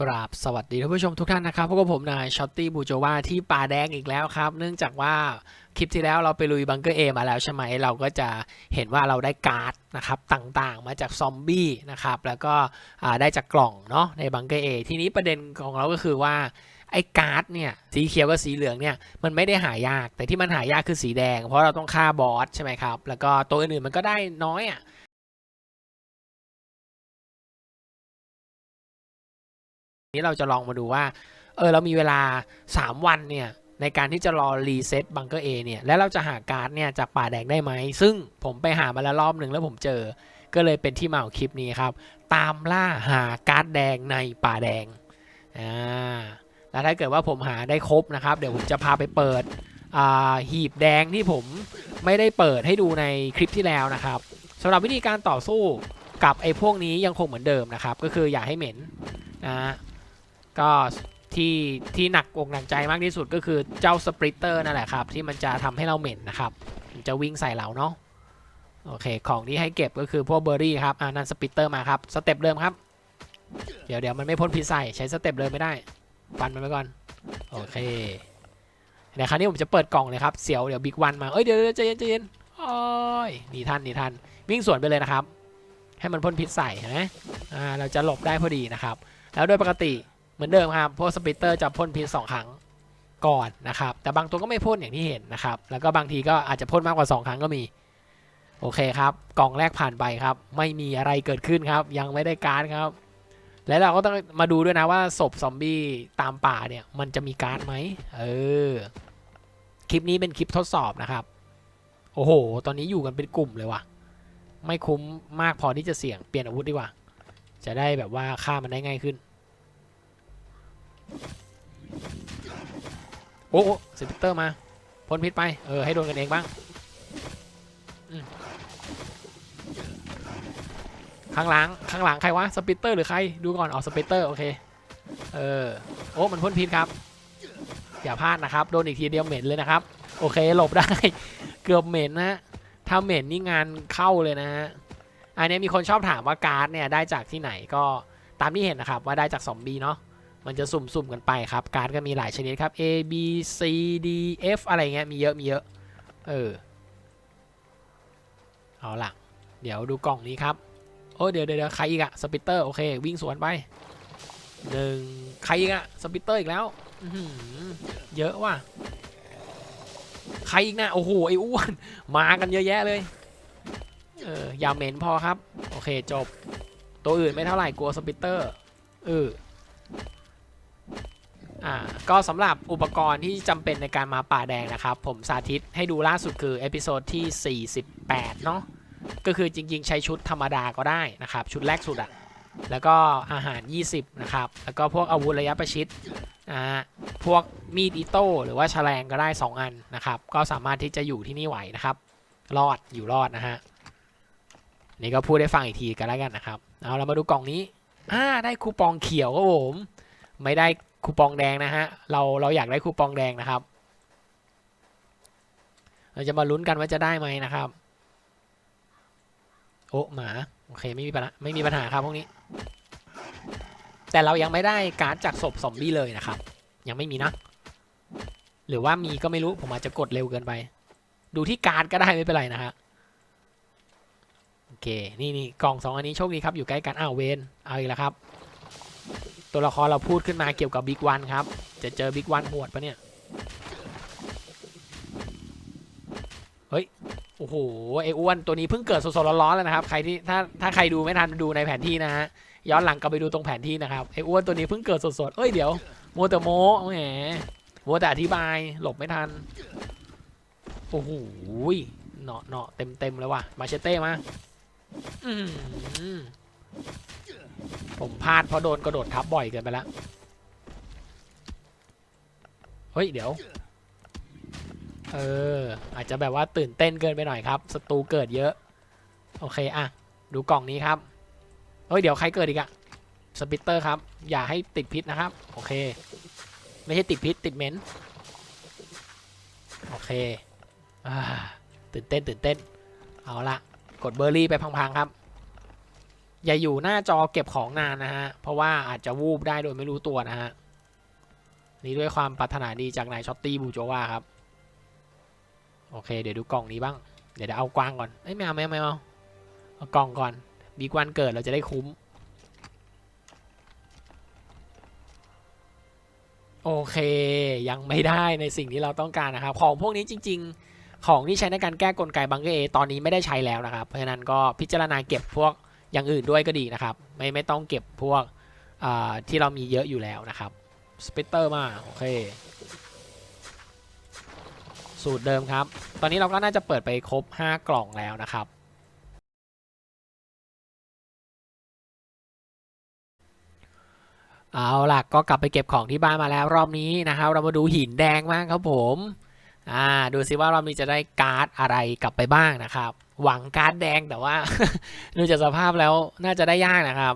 กราบสวัสดีท่านผู้ชมทุกท่านนะครับพบกับผมนายช็อตตี้บูโจวาที่ป่าแดงอีกแล้วครับ เนื่องจากว่าคลิปที่แล้วเราไปลุยบังเกอร์เอมาแล้วใช่ไหมเราก็จะเห็นว่าเราได้การ์ดนะครับต่างๆ มาจากซอมบี้นะครับแล้วก็ได้จากกล่องเนาะในบังเกอร์เอทีนี้ประเด็นของเราก็คือว่าไอ้การ์ดเนี่ยสีเขียวกับสีเหลืองเนี่ยมันไม่ได้หายาก แต่ที่มันหายากคือสีแดง เพราะเราต้องฆ่าบอสใช่ไหมครับแล้วก็ตัวอื่นๆมันก็ได้น้อยอะ นี้เราจะลองมาดูว่า เออเรามีเวลา 3 วันเนี่ยในการที่จะรอรีเซ็ตบังเกอร์เอเนี่ยแล้วเราจะหาการ์ดเนี่ยจากป่าแดงได้ไหม ซึ่งผมไปหามาแล้วรอบหนึ่งแล้วผมเจอ ก็เลยเป็นที่มาของคลิปนี้ครับ ตามล่าหาการ์ดแดงในป่าแดงอ่าแล้วถ้าเกิดว่าผมหาได้ครบนะครับ เดี๋ยวผมจะพาไปเปิดอ่าหีบแดงที่ผมไม่ได้เปิดให้ดูในคลิปที่แล้วนะครับสำหรับวิธีการต่อสู้กับไอ้พวกนี้ยังคงเหมือนเดิมนะครับก็คืออย่าให้เหม็นนะ ก็ที่ที่หนักอกหนักใจมากที่สุดก็คือเจ้าสปริตเตอร์นั่นแหละครับ ที่มันจะทำให้เราเหม็นนะครับมันจะวิ่งใส่เราเนาะโอเค ของที่ให้เก็บก็คือพวกเบอร์รี่ครับอ่านั่นสปริตเตอร์มาครับสเต็ปเดิมครับ เดี๋ยวเดี๋ยวมันไม่พ้นพิษใส่ใช้สเต็ปเดิมไม่ได้ฟันมันไปก่อนโอเคเดี๋ยวคราวนี้ผมจะเปิดกล่องเลยครับเสียวเดี๋ยวบิ๊กวันมาเอ้ยเดี๋ยวเดี๋ยวใจเย็นใจเย็นโอ้ยหนีทันหนีทันวิ่งสวนไปเลยนะครับ ให้มันพ่นพิษใส่เห็นไหมอ่าเราจะหลบได้พอดีนะครับ แล้วโดยปกติ เหมือนเดิมครับพวกสปิเตอร์จะพ่นพิษสองครั้งก่อนนะครับ แต่บางตัวก็ไม่พ่นอย่างที่เห็นนะครับ แล้วก็บางทีก็อาจจะพ่นมากกว่า 2 ครั้งก็มี โอเคครับ กล่องแรกผ่านไปครับ ไม่มีอะไรเกิดขึ้นครับ ยังไม่ได้การ์ดครับ แล้วเราก็ต้องมาดูด้วยนะว่าศพซอมบี้ตามป่าเนี่ย มันจะมีการ์ดไหมเออ คลิปนี้เป็นคลิปทดสอบนะครับ โอ้โห ตอนนี้อยู่กันเป็นกลุ่มเลยว่ะ ไม่คุ้มมากพอที่จะเสี่ยง เปลี่ยนอาวุธดีกว่า จะได้แบบว่าฆ่ามันได้ง่ายขึ้น โอ้โอสปิตเตอร์มาพ่นพิษไป เออ ให้โดนกันเองบ้างข้างหลังข้างหลังใครวะสปิเตอร์หรือใคร ดูก่อนอ๋อสปิเตอร์โอเค เออ โอ้มันพ่นพิษครับ อย่าพลาดนะครับ โดนอีกทีเดียวเหม็นเลยนะครับ โอเค หลบได้ เกือบเหม็นนะถ้าเหม็นนี่งานเข้าเลยนะฮะ อันนี้มีคนชอบถามว่าการ์ดเนี่ยได้จากที่ไหนก็ตามที่เห็นนะครับว่าได้จากซอมบี้เนาะ มันจะสุ่มๆกันไปครับ การ์ดก็มีหลายชนิดครับ A B C D F อะไรเงี้ยมีเยอะมีเยอะ เออ เอาล่ะ เดี๋ยวดูกล่องนี้ครับ โอ้เดี๋ยวเดี๋ยวใครอีกอะสปิตเตอร์โอเค วิ่งสวนไปหนึ่งใครอีกอะสปิตเตอร์อีกแล้วเยอะว่ะใครอีกนะโอ้โหไอ้อ้วนมากันเยอะแยะเลยเออย่าเหม็นพอครับ โอเคจบ ตัวอื่นไม่เท่าไหร่กลัวสปิตเตอร์เออ อ่าก็สำหรับอุปกรณ์ที่จำเป็นในการมาป่าแดงนะครับ ผมสาธิตให้ดูล่าสุดคือเอพิโซดที่ 48 เนาะก็คือจริง ๆ ใช้ชุดธรรมดาก็ได้นะครับ ชุดแรกสุดอะแล้วก็อาหาร 20 นะครับ แล้วก็พวกอาวุธระยะประชิดอ่าพวกมีดอิโต้หรือว่าแฉลงก็ได้ 2 อันนะครับ ก็สามารถที่จะอยู่ที่นี่ไหวนะครับ รอดอยู่รอดนะฮะนี่ก็พูดได้ฟังอีกทีกันแล้วกันนะครับ เอาเรามาดูกล่องนี้อ่าได้คูปองเขียวครับผม ไม่ได้ คูปองแดงนะฮะ เราเราอยากได้คูปองแดงนะครับ เราจะมาลุ้นกันว่าจะได้ไหมนะครับ โอ้หมา โอเคไม่มีปัญหาไม่มีปัญหาครับพวกนี้ แต่เรายังไม่ได้การ์ดจากศพซอมบี้เลยนะครับ ยังไม่มีนะ หรือว่ามีก็ไม่รู้ ผมอาจจะกดเร็วเกินไป ดูที่การ์ดก็ได้ไม่เป็นไรนะฮะโอเค นี่นี่กล่องสองอันนี้โชคดีครับ อยู่ใกล้กัน อ้าวเวน เอาอีกแล้วครับ ตัวละครเราพูดขึ้นมาเกี่ยวกับบิ๊กวันครับ จะเจอบิ๊กวันหวดปะเนี่ย เฮ้ย โอ้โห ไอ้อ้วนตัวนี้เพิ่งเกิดสดๆร้อนๆเลยนะครับ ใครที่ถ้าถ้าใครดูไม่ทันดูในแผนที่นะฮะ ย้อนหลังกลับไปดูตรงแผนที่นะครับ ไอ้อ้วนตัวนี้เพิ่งเกิดสดๆเอ้ยเดี๋ยวโมแต่โมแหมโมแต่อธิบาย หลบไม่ทัน โอ้โหเนาะเนาะเต็มเต็มๆเลยว่ะ มาเชเต้มาอือหือ ผมพลาดเพราะโดนกระโดดทับบ่อยเกินไปแล้วเฮ้ย เดี๋ยว เออ อาจจะแบบว่าตื่นเต้นเกินไปหน่อยครับศัตรูเกิดเยอะ โอเคอะดูกล่องนี้ครับ เฮ้ย เดี๋ยวใครเกิดอีกอะสปิตเตอร์ครับ อย่าให้ติดพิษนะครับ โอเค ไม่ใช่ติดพิษติดเหม็น โอเคอตื่นเต้นตื่นเต้น เอาละกดเบอร์รี่ไปพังๆครับ อย่าอยู่หน้าจอเก็บของนานนะฮะ เพราะว่าอาจจะวูบได้โดยไม่รู้ตัวนะฮะ นี่ด้วยความปรารถนาดีจากนายช็อตตี้บูโจวาครับ โอเค เดี๋ยวดูกล่องนี้บ้าง เดี๋ยวเอากวางก่อนเอ้ยไม่เอาไม่เอาไม่เอาเอากล่องก่อนมีกวันเกิดเราจะได้คุ้ม โอเค ยังไม่ได้ในสิ่งที่เราต้องการนะครับ ของพวกนี้จริง ๆ ของที่ใช้ในการแก้กลไกบังเกอร์เอตอนนี้ไม่ได้ใช้แล้วนะครับ เพราะฉะนั้นก็พิจารณาเก็บพวก อย่างอื่นด้วยก็ดีนะครับ ไม่ไม่ต้องเก็บพวกที่เรามีเยอะอยู่แล้วนะครับสปิตเตอร์มาโอเค สูตรเดิมครับ ตอนนี้เราก็น่าจะเปิดไปครบ 5 กล่องแล้วนะครับ เอาล่ะก็กลับไปเก็บของที่บ้านมาแล้วรอบนี้นะครับ เรามาดูหินแดงมากครับผม อ่า ดูซิว่ารอบนี้จะได้การ์ดอะไรกลับไปบ้างนะครับ หวังการ์ดแดงแต่ว่าดูจากสภาพแล้วน่าจะได้ยากนะครับ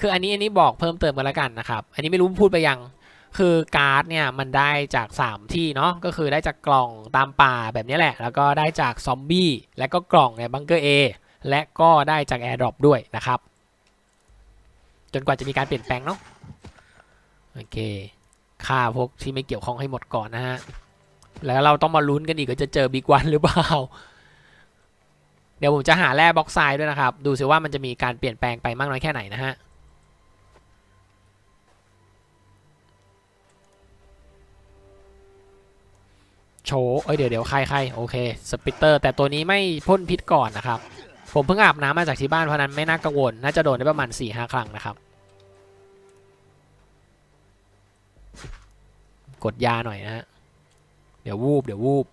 คืออันนี้อันนี้บอกเพิ่มเติมกันแล้วกันนะครับ อันนี้ไม่รู้พูดไปยังคือการ์ดเนี่ยมันได้จาก 3 ที่เนาะก็คือได้จากกล่องตามป่าแบบนี้แหละ แล้วก็ได้จากซอมบี้และก็กล่องในบังเกอร์ A และก็ได้จากแอร์ดรอปด้วยนะครับ จนกว่าจะมีการเปลี่ยนแปลงเนาะโอเคฆ่าพวกที่ไม่เกี่ยวข้องให้หมดก่อนนะฮะแล้วเราต้องมาลุ้นกันอีกว่าจะเจอบิ๊กวันหรือเปล่า ดี๋ยวผมจะหาแร่บล็อกไซด์ด้วยนะครับ ดูซิว่ามันจะมีการเปลี่ยนแปลงไปมากน้อยแค่ไหนนะฮะโชเอ้ยเดี๋ยวเดี๋ยวใครใครโอเคสปิตเตอร์แต่ตัวนี้ไม่พ่นพิษก่อนนะครับ ผมเพิ่งอาบน้ำมาจากที่บ้านเพราะนั้นไม่น่ากังวล น่าจะโดนได้ประมาณ4ี่ห้าครั้งนะครับ กดยาหน่อยนะฮะเดี๋ยววูบเดี๋ยววูบ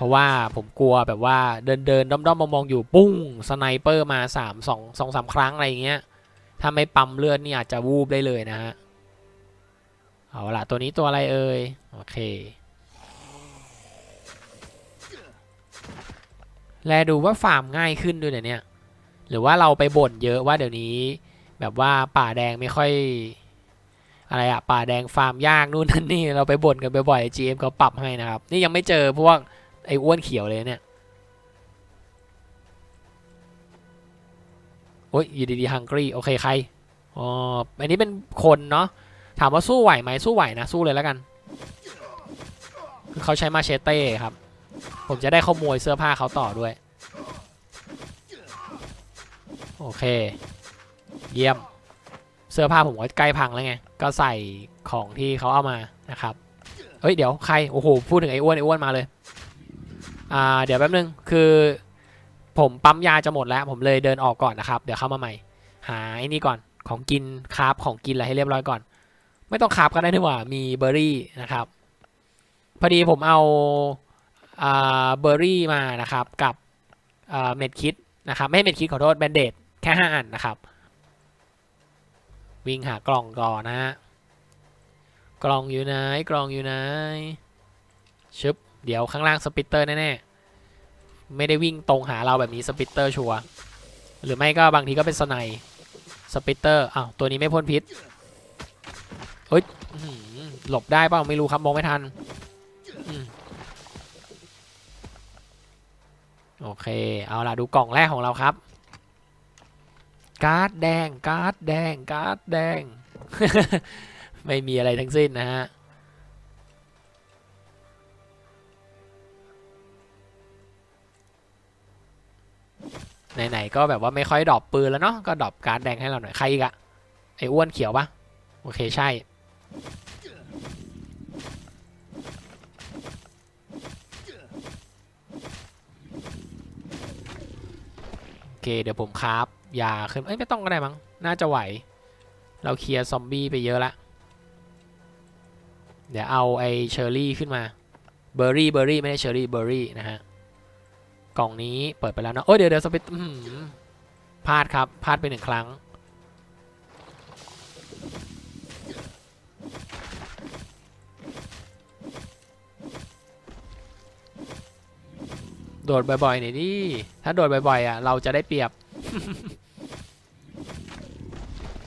เพราะว่าผมกลัวแบบว่าเดินเดินด้อมด้อมมองอยู่ปุ้งสไนเปอร์มาสามสองสองสามครั้งอะไรอย่างเงี้ยถ้าไม่ปั๊มเลือดนี่อาจจะวูบได้เลยนะฮะเอาละตัวนี้ตัวอะไรเอ่ยโอเคแลดูว่าฟาร์มง่ายขึ้นด้วยเนี่ย หรือว่าเราไปบ่นเยอะว่าเดี๋ยวนี้ แบบว่าป่าแดงไม่ค่อย อะไรอะป่าแดงฟาร์มยากนู่นนั่นนี่เราไปบ่นกันบ่อยๆ GM เขาปรับให้นะครับ นี่ยังไม่เจอพวก ไอ้อ้วนเขียวเลยเนี่ย โอ้ยอยู่ดีๆฮังกี้โอเคใคร อ๋อ อันนี้เป็นคนเนาะ ถามว่าสู้ไหวไหมสู้ไหวนะ สู้เลยแล้วกัน คือเขาใช้มาเชเต้ครับ ผมจะได้ขโมยเสื้อผ้าเขาต่อด้วย โอเค เยี่ยม เสื้อผ้าผมก็ใกล้พังแล้วไง ก็ใส่ของที่เขาเอามานะครับ เฮ้ย เดี๋ยวใคร โอ้โห พูดถึงไอ้อ้วนไอ้อ้วนมาเลย อ่าเดี๋ยวแป๊บนึงคือผมปั๊มยาจะหมดแล้วผมเลยเดินออกก่อนนะครับ เดี๋ยวเข้ามาใหม่ หาไอ้นี่ก่อนของกินคาฟของกินอะไรให้เรียบร้อยก่อน ไม่ต้องคาฟก็ได้นี่หว่ามีเบอร์รี่นะครับ พอดีผมเอาอ่าเบอร์รี่มานะครับกับอ่าเม็ดคิดนะครับไม่ใช่เม็ดคิดขอโทษแบนเดดแค่ห้าอันนะครับ วิ่งหากล่องก่อนนะฮะกล่องอยู่ไหนกล่องอยู่ไหนชึบ เดี๋ยวข้างล่างสปิตเตอร์แน่ๆ ไม่ได้วิ่งตรงหาเราแบบนี้สปิตเตอร์ชัวหรือไม่ก็บางทีก็เป็นสไนสปิตเตอร์อ้าวตัวนี้ไม่พ่นพิษเฮ้ยหลบได้เปล่าไม่รู้ครับมองไม่ทันอโอเค เอาล่ะดูกล่องแรกของเราครับ การ์ดแดงการ์ดแดงการ์ดแดง ไม่มีอะไรทั้งสิ้นนะฮะ ไหนๆก็แบบว่าไม่ค่อยดรอปปืนแล้วเนาะก็ดรอปการ์ดแดงให้เราหน่อยใครอีกอะไอ้อ้วนเขียวปะโอเคใช่ โอเคเดี๋ยวผมคราฟยาขึ้นเอ้ยไม่ต้องก็ได้มั้งน่าจะไหว เราเคลียร์ซอมบี้ไปเยอะละเดี๋ยวเอาไอเชอร์รี่ขึ้นมาเบอร์รี่เบอร์รี่ไม่ได้เชอร์รี่เบอร์รี่นะฮะ กล่องนี้เปิดไปแล้วนะโอ้ยเดี๋ยวเดี๋ยวสปิตพลาดครับพลาดไปหนึ่งครั้ง โดดบ่อยๆหน่อยดิถ้าโดดบ่อยๆอะเราจะได้เปรียบ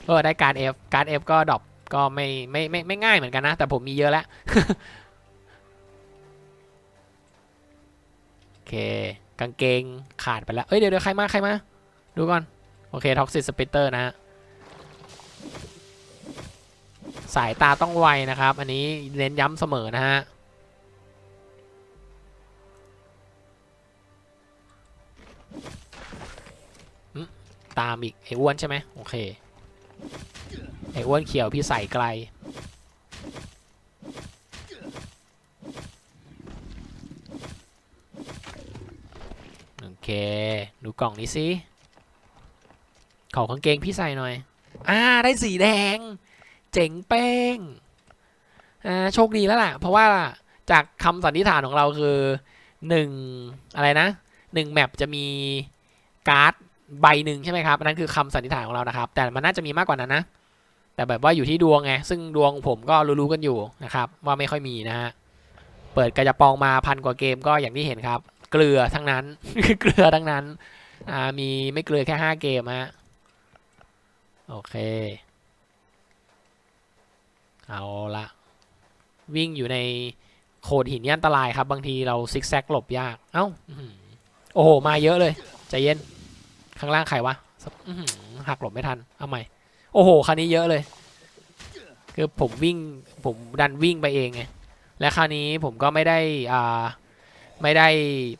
เออได้การ F การ F ก็ดรอปก็ไม่ไม่ไม่ไม่ง่ายเหมือนกันนะ แต่ผมมีเยอะแล้ว โอเค กางเกงขาดไปแล้ว เอ้ยเดี๋ยวเดี๋ยวใครมาใครมา ดูก่อน โอเคท็อกซิสสปิเตอร์นะฮะ สายตาต้องไวนะครับ อันนี้เน้นย้ำเสมอนะฮะ ตามอีกไอ้อ้วนใช่ไหมโอเค ไอ้อ้วนเขียวพี่ใส่ไกล เค ดูกล่องนี้สิขอกางเกงพี่ใส่หน่อย อ่า ได้สีแดง เจ๋งเป้ง อ่า โชคดีแล้วล่ะ เพราะว่าจากคำสันนิษฐานของเราคือหนึ่งอะไรนะหนึ่งแมปจะมีการ์ดใบหนึ่งใช่ไหมครับนนั้นคือคำสันนิษฐานของเรานะครับ แต่มันน่าจะมีมากกว่านั้นนะ แต่แบบว่าอยู่ที่ดวงไง ซึ่งดวงผมก็รู้ๆกันอยู่นะครับ ว่าไม่ค่อยมีนะฮะ เปิดกระจะปองมาพันกว่าเกมก็อย่างที่เห็นครับ เกลือทั้งนั้น เกลือทั้งนั้น อ่ามีไม่เกลือแค่ห้าเกมฮะโอเค เอาละวิ่งอยู่ในโขดหินนี่อันตรายครับ บางทีเราซิกแซกหลบยากเอ้าอื้อหือโอ้โห มาเยอะเลยใจเย็น ข้างล่างใครวะหักหลบไม่ทันเอาใหม่ โอ้โหคันนี้เยอะเลย คือผมวิ่งผมดันวิ่งไปเองไงและคราวนี้ผมก็ไม่ได้อ่า ไม่ได้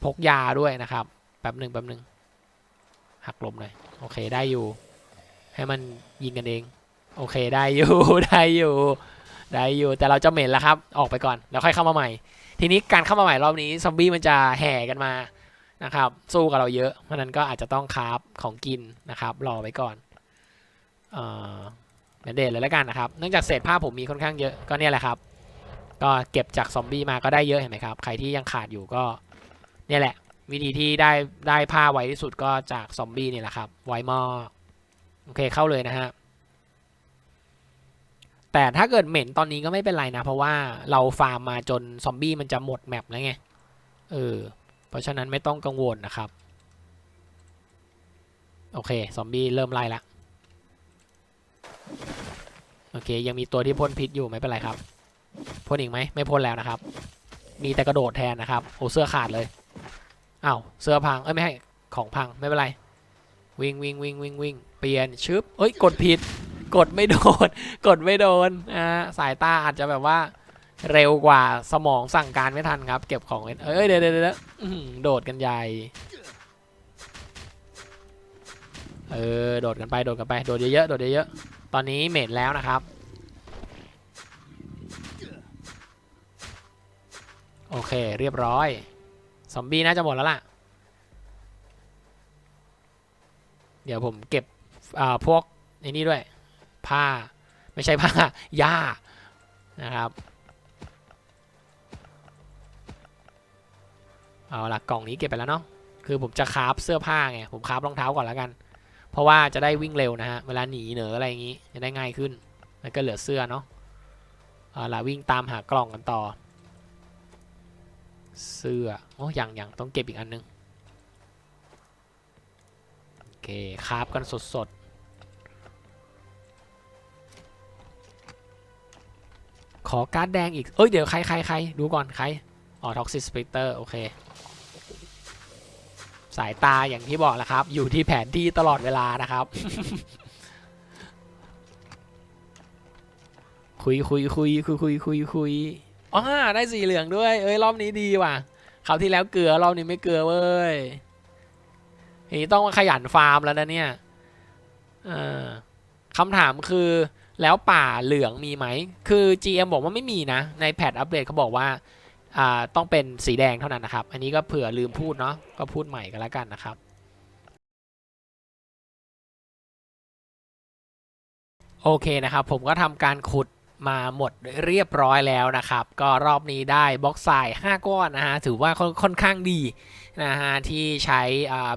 พกยาด้วยนะครับแป๊บหนึ่งแป๊บหนึ่งหักลบหน่อยโอเคได้อยู่ ให้มันยิงกันเอง โอเคได้อยู่ ได้อยู่ได้อยู่แต่เราจะเหม็นแล้วครับ ออกไปก่อนแล้วค่อยเข้ามาใหม่ ทีนี้การเข้ามาใหม่รอบนี้ซอมบี้มันจะแห่กันมานะครับ สู้กับเราเยอะเพราะนั้นก็อาจจะต้องคราฟของกินนะครับรอไว้ก่อนเอ่อเดทเลยแล้วกันนะครับ เนื่องจากเศษผ้าผมมีค่อนข้างเยอะก็เนี่ยแหละครับ ก็เก็บจากซอมบี้มาก็ได้เยอะเห็นไหมครับ ใครที่ยังขาดอยู่ก็เนี่ยแหละ วิธีที่ได้ได้ผ้าไวที่สุดก็จากซอมบี้นี่แหละครับ ไวมากโอเคเข้าเลยนะฮะแต่ถ้าเกิดเหม็นตอนนี้ก็ไม่เป็นไรนะ เพราะว่าเราฟาร์มมาจนซอมบี้มันจะหมดแมปแล้วไงเออเพราะฉะนั้นไม่ต้องกังวลนะครับ โอเคซอมบี้เริ่มไล่ละโอเค ยังมีตัวที่พ่นพิษอยู่ไม่เป็นไรครับ พ่นอีกไหมไม่พ่นแล้วนะครับ มีแต่กระโดดแทนนะครับโอ้เสื้อขาดเลยอ้าวเสื้อพังเอ้ยไม่ให้ของพังไม่เป็นไรวิ่งวิ่งวิ่งวิ่งวิ่งเปลี่ยนชึบเอ้ยกดผิด กดไม่โดน กดไม่โดนอ่าสายตาอาจจะแบบว่าเร็วกว่าสมองสั่งการไม่ทันครับ เก็บของเอ้ยเดี๋ยวเดี๋ยวเดี๋ยวโดดกันใหญ่เออโดดกันไปโดดกันไปโดดเยอะๆโดดเยอะๆตอนนี้เมดแล้วนะครับ โอเค เรียบร้อย ซอมบี้น่าจะหมดแล้วล่ะ เดี๋ยวผมเก็บพวกไอ้นี่ด้วย ผ้า ไม่ใช่ผ้าหญ้านะครับ เอาละกล่องนี้เก็บไปแล้วเนาะ คือผมจะคราฟเสื้อผ้าไง ผมคราฟรองเท้าก่อนแล้วกัน เพราะว่าจะได้วิ่งเร็วนะฮะ เวลาหนีเหนืออะไรอย่างงี้ จะได้ง่ายขึ้น แล้วก็เหลือเสื้อเนาะเอาละวิ่งตามหากล่องกันต่อ เสื้อโอ้ยังยังต้องเก็บอีกอันนึง โอเคคราฟกันสดๆขอการ์ดแดงอีก เอ้ย เดี๋ยว ใครใครใครดูก่อน ใคร อ๋อท็อกซิสสปิเตอร์โอเค สายตาอย่างที่บอกแหละครับ อยู่ที่แผนที่ตลอดเวลานะครับ คุยคุยคุยคุยคุยคุยคุย อ๋อได้สีเหลืองด้วย เอ้ยรอบนี้ดีว่ะคราวที่แล้วเกลือรอบนี้ไม่เกลือเว้ยทีนี้ต้องขยันฟาร์มแล้วนะเนี่ยอคำถามคือแล้วป่าเหลืองมีไหม คือ GM บอกว่าไม่มีนะ ในแพทอัปเดตเขาบอกว่าอ่าต้องเป็นสีแดงเท่านั้นนะครับ อันนี้ก็เผื่อลืมพูดเนาะ ก็พูดใหม่กันแล้วกันนะครับ โอเคนะครับ ผมก็ทำการขุด มาหมดเรียบร้อยแล้วนะครับ ก็รอบนี้ได้บล็อกทราย5ก้อนนะฮะถือว่าค่อนอนข้างดีนะฮะที่ใช้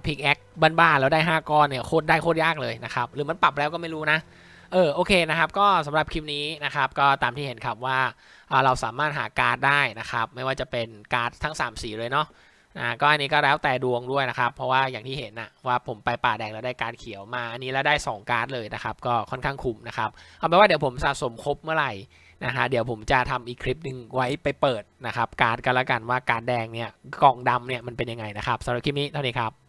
พิกแอคบ้านๆแล้วได้ 5 ก้อนเนี่ยโคตรได้โคตรยากเลยนะครับ หรือมันปรับแล้วก็ไม่รู้นะเออโอเคนะครับก็สำหรับคลิปนี้นะครับก็ตามที่เห็นครับว่าอ่าเราสามารถหาการ์ดได้นะครับ ไม่ว่าจะเป็นการ์ดทั้ง 3 สีเลยเนาะ นะก็อันนี้ก็แล้วแต่ดวงด้วยนะครับ เพราะว่าอย่างที่เห็นนะว่าผมไปป่าแดงแล้วได้การเขียวมา อันนี้แล้วได้ 2 การ์ดเลยนะครับ ก็ค่อนข้างคุ้มนะครับ เอาเป็นว่าเดี๋ยวผมสะสมครบเมื่อไหร่นะฮะเดี๋ยวผมจะทำอีกคลิปหนึ่งไว้ไปเปิดนะครับ การ์ดกันละกันว่าการ์ดแดงเนี่ยกล่องดำเนี่ยมันเป็นยังไงนะครับสำหรับคลิปนี้เท่านี้ครับ